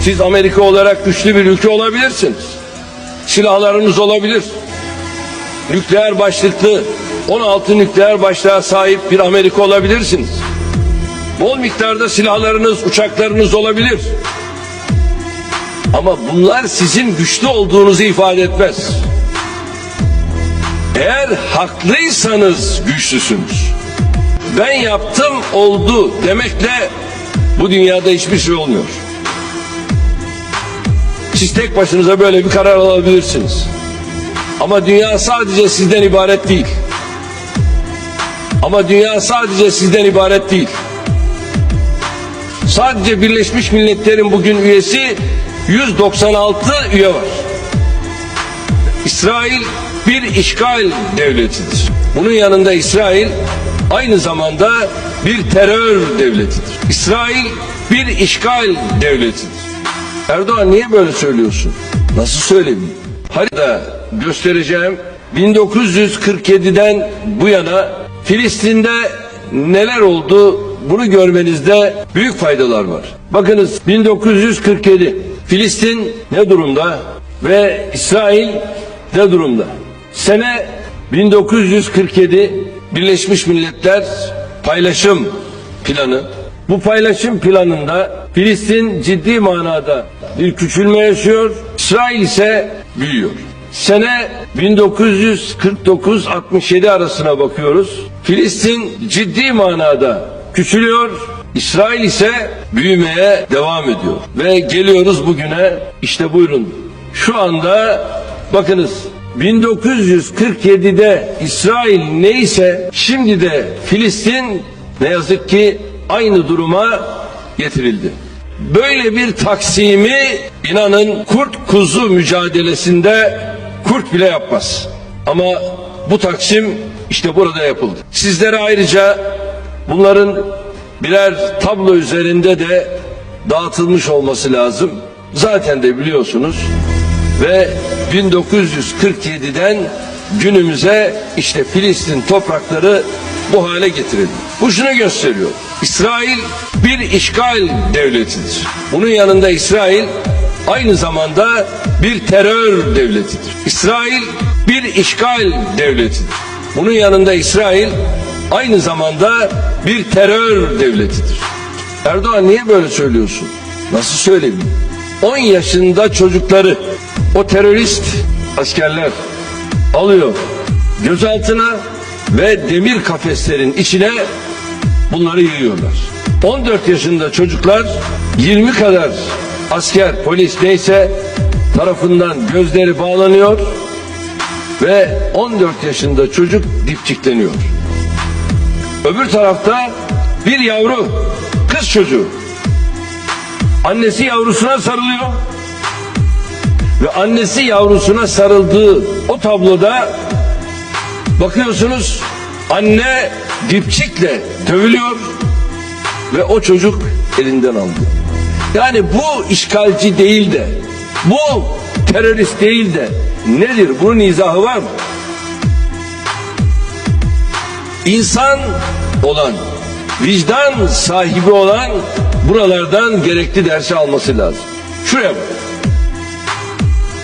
Siz Amerika olarak güçlü bir ülke olabilirsiniz. Silahlarınız olabilir. Nükleer başlıklı 16 nükleer başlığa sahip bir Amerika olabilirsiniz. Bol miktarda silahlarınız, uçaklarınız olabilir. Ama bunlar sizin güçlü olduğunuzu ifade etmez. Eğer haklıysanız güçlüsünüz. Ben yaptım oldu demekle bu dünyada hiçbir şey olmuyor. Siz tek başınıza böyle bir karar alabilirsiniz. Ama dünya sadece sizden ibaret değil. Ama dünya sadece sizden ibaret değil. Sadece Birleşmiş Milletler'in bugün üyesi 196 üye var. İsrail bir işgal devletidir. Bunun yanında İsrail aynı zamanda bir terör devletidir. İsrail bir işgal devletidir. Erdoğan niye böyle söylüyorsun? Nasıl söyleyeyim? Harita göstereceğim. 1947'den bu yana Filistin'de neler oldu bunu görmenizde büyük faydalar var. Bakınız 1947 Filistin ne durumda ve İsrail ne durumda? Sene 1947 Birleşmiş Milletler paylaşım planı. Bu paylaşım planında Filistin ciddi manada bir küçülme yaşıyor. İsrail ise büyüyor. Sene 1949-67 arasına bakıyoruz. Filistin ciddi manada küçülüyor. İsrail ise büyümeye devam ediyor. Ve geliyoruz bugüne işte buyurun. Şu anda bakınız 1947'de İsrail neyse şimdi de Filistin ne yazık ki aynı duruma getirildi. Böyle bir taksimi inanın kurt kuzu mücadelesinde kurt bile yapmaz. Ama bu taksim işte burada yapıldı. Sizlere ayrıca bunların birer tablo üzerinde de dağıtılmış olması lazım. Zaten de biliyorsunuz ve 1947'den günümüze işte Filistin toprakları bu hale getirildi. Bu şunu gösteriyor. İsrail bir işgal devletidir. Bunun yanında İsrail aynı zamanda bir terör devletidir. İsrail bir işgal devletidir. Bunun yanında İsrail aynı zamanda bir terör devletidir. Erdoğan niye böyle söylüyorsun? Nasıl söyleyeyim? 10 yaşında çocukları o terörist askerler alıyor gözaltına ve demir kafeslerin içine bunları yığıyorlar. 14 yaşında çocuklar 20 kadar asker, polis neyse tarafından gözleri bağlanıyor ve 14 yaşında çocuk dipçikleniyor. Öbür tarafta bir yavru kız çocuğu annesi yavrusuna sarılıyor ve annesi yavrusuna sarıldığı o tabloda bakıyorsunuz anne dipçikle dövülüyor ve o çocuk elinden alınıyor. Yani bu işgalci değil de bu terörist değil de nedir? Bunun izahı var mı? İnsan olan, vicdan sahibi olan buralardan gerekli dersi alması lazım. Şuraya bak.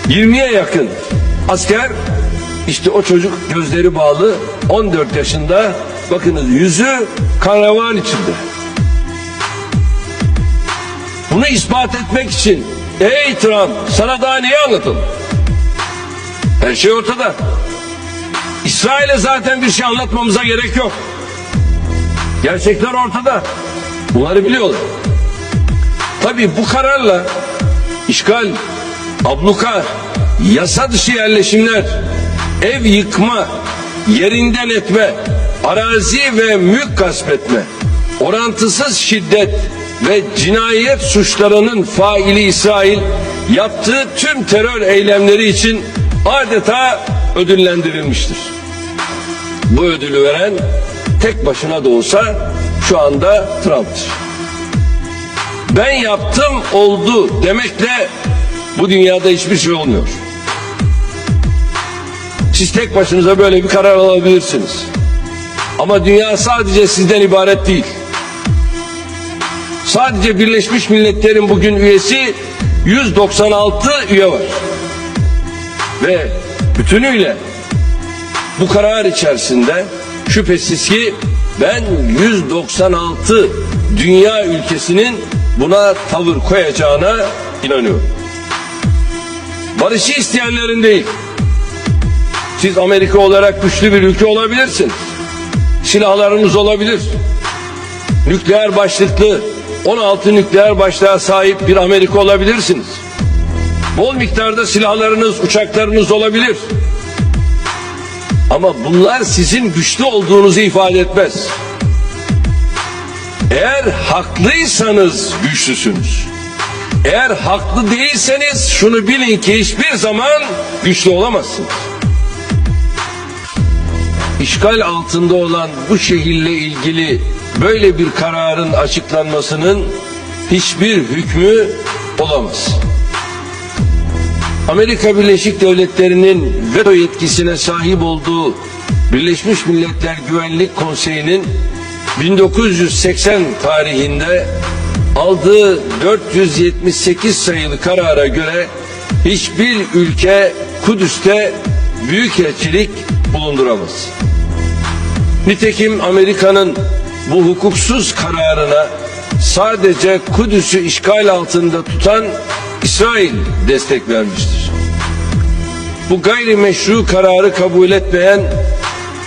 20'ye yakın asker işte o çocuk gözleri bağlı 14 yaşında bakınız yüzü karavan içinde. Bunu ispat etmek için ey Trump sana daha neyi anlatalım? Her şey ortada. İsrail'e zaten bir şey anlatmamıza gerek yok. Gerçekler ortada. Bunları biliyorlar. Tabii bu kararla işgal, abluka, yasa dışı yerleşimler, ev yıkma, yerinden etme, arazi ve mülk gasp etme, orantısız şiddet ve cinayet suçlarının faili İsrail yaptığı tüm terör eylemleri için adeta ödüllendirilmiştir. Bu ödülü veren tek başına da olsa şu anda Trump'tır. Ben yaptım oldu demekle bu dünyada hiçbir şey olmuyor. Siz tek başınıza böyle bir karar alabilirsiniz. Ama dünya sadece sizden ibaret değil. Sadece Birleşmiş Milletler'in bugün üyesi 196 üye var. Ve bütünüyle bu karar içerisinde şüphesiz ki ben 196 dünya ülkesinin buna tavır koyacağına inanıyorum. Barışı isteyenlerin değil. Siz Amerika olarak güçlü bir ülke olabilirsiniz. Silahlarınız olabilir. Nükleer başlıklı 16 nükleer başlığa sahip bir Amerika olabilirsiniz. Bol miktarda silahlarınız, uçaklarınız olabilir. Ama bunlar sizin güçlü olduğunuzu ifade etmez. Eğer haklıysanız güçlüsünüz. Eğer haklı değilseniz şunu bilin ki hiçbir zaman güçlü olamazsınız. İşgal altında olan bu şehirle ilgili böyle bir kararın açıklanmasının hiçbir hükmü olamaz. Amerika Birleşik Devletleri'nin veto yetkisine sahip olduğu Birleşmiş Milletler Güvenlik Konseyi'nin 1980 tarihinde aldığı 478 sayılı karara göre hiçbir ülke Kudüs'te büyükelçilik bulunduramaz. Nitekim Amerika'nın bu hukuksuz kararına sadece Kudüs'ü işgal altında tutan İsrail destek vermiştir. Bu gayrimeşru kararı kabul etmeyen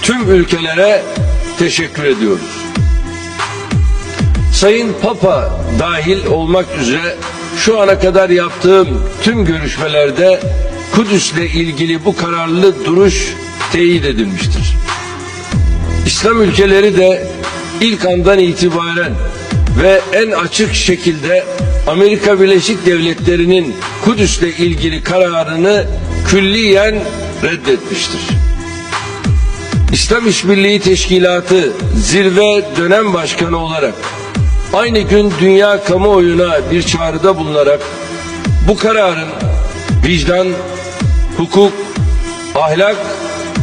tüm ülkelere teşekkür ediyoruz. Sayın Papa dahil olmak üzere şu ana kadar yaptığım tüm görüşmelerde Kudüs'le ilgili bu kararlı duruş teyit edilmiştir. İslam ülkeleri de ilk andan itibaren ve en açık şekilde Amerika Birleşik Devletleri'nin Kudüs'le ilgili kararını külliyen reddetmiştir. İslam İşbirliği Teşkilatı zirve dönem başkanı olarak aynı gün dünya kamuoyuna bir çağrıda bulunarak bu kararın vicdan, hukuk, ahlak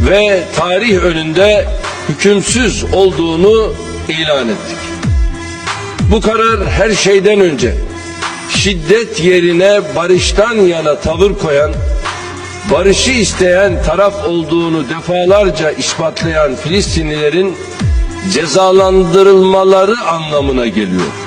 ve tarih önünde hükümsüz olduğunu ilan ettik. Bu karar her şeyden önce şiddet yerine barıştan yana tavır koyan, barışı isteyen taraf olduğunu defalarca ispatlayan Filistinlilerin cezalandırılmaları anlamına geliyor.